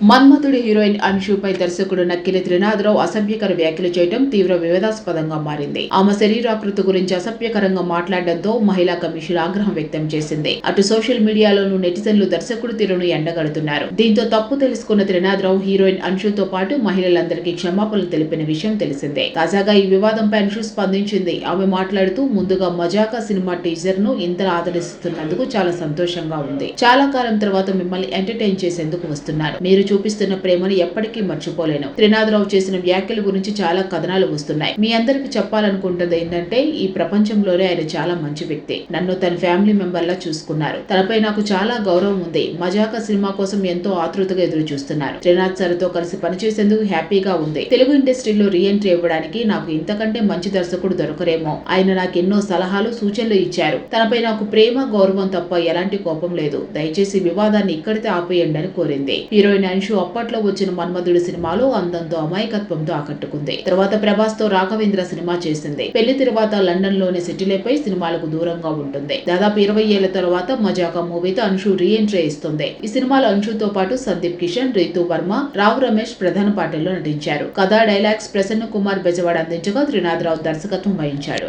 మన్మథుడి heroine అన్షుపై దర్శకుడు నక్కిలి త్రినాథరావు అసభ్యకర వ్యాఖ్యలు చేయడం తీవ్ర వివాదాస్పదంగా మారింది. ఆమె శరీరాకృతి గురించి అసభ్యకరంగా మాట్లాడడంతో మహిళా కమిషన్ ఆగ్రహం వ్యక్తం చేసింది. అటు సోషల్ మీడియాలోనూ నెటిజన్లు దర్శకుడు తీరును ఎండగడుతున్నారు. దీంతో తప్పు తెలుసుకున్న త్రినాథరావు హీరోయిన్ అంశుతో పాటు మహిళలందరికీ క్షమాపణలు తెలిపిన విషయం తెలిసిందే. తాజాగా ఈ వివాదంపై అన్షు స్పందించింది. ఆమె మాట్లాడుతూ ముందుగా మజాకా సినిమా టీజర్ను ఇంత ఆదరిస్తున్నందుకు చాలా సంతోషంగా ఉంది. చాలా కాలం తర్వాత మిమ్మల్ని ఎంటర్టైన్ చేసేందుకు వస్తున్నారు. మీరు చూపిస్తున్న ప్రేమను ఎప్పటికీ మర్చిపోలేను. త్రినాథరావు చేసిన వ్యాఖ్యల గురించి చాలా కథనాలు వస్తున్నాయి. మీ అందరికి చెప్పాలనుకుంటుంది ఏంటంటే ఈ ప్రపంచంలోనే ఆయన చాలా మంచి వ్యక్తి. నన్ను తన ఫ్యామిలీ మెంబర్ లా చూసుకున్నారు. తనపై నాకు చాలా గౌరవం ఉంది. మజాకా సినిమా కోసం ఎంతో ఆతృతగా ఎదురు చూస్తున్నారు త్రినాథ్ సార్తో కలిసి పనిచేసేందుకు హ్యాపీగా ఉంది. తెలుగు ఇండస్ట్రీలో రీఎంట్రీ ఇవ్వడానికి నాకు ఇంతకంటే మంచి దర్శకుడు దొరకరేమో. ఆయన నాకు ఎన్నో సలహాలు సూచనలు ఇచ్చారు. తనపై నాకు ప్రేమ గౌరవం తప్ప ఎలాంటి కోపం లేదు. దయచేసి వివాదాన్ని ఇక్కడితే ఆపేయండి అని కోరింది. హీరోయిన్ అంశు అప్పట్లో వచ్చిన మన్మధుడి సినిమాలో అందంతో అమాయకత్వంతో ఆకట్టుకుంది. తర్వాత ప్రభాస్తో రాఘవేంద్ర సినిమా చేసింది. పెళ్ళి తర్వాత లండన్లోని సిటీలపై సినిమాలకు దూరంగా ఉంటుంది. దాదాపు ఇరవై ఏళ్ళ తర్వాత మజాకా మూవీతో అంశు రీ ఎంట్రీ ఇస్తుంది. ఈ సినిమాలో అంశుతో పాటు సందీప్ కిషన్ రీతు వర్మ రావు రమేష్ ప్రధాన పాటల్లో నటించారు. కథా డైలాగ్స్ ప్రసన్న కుమార్ బెజవాడ అందించగా త్రినాథరావు దర్శకత్వం వహించాడు.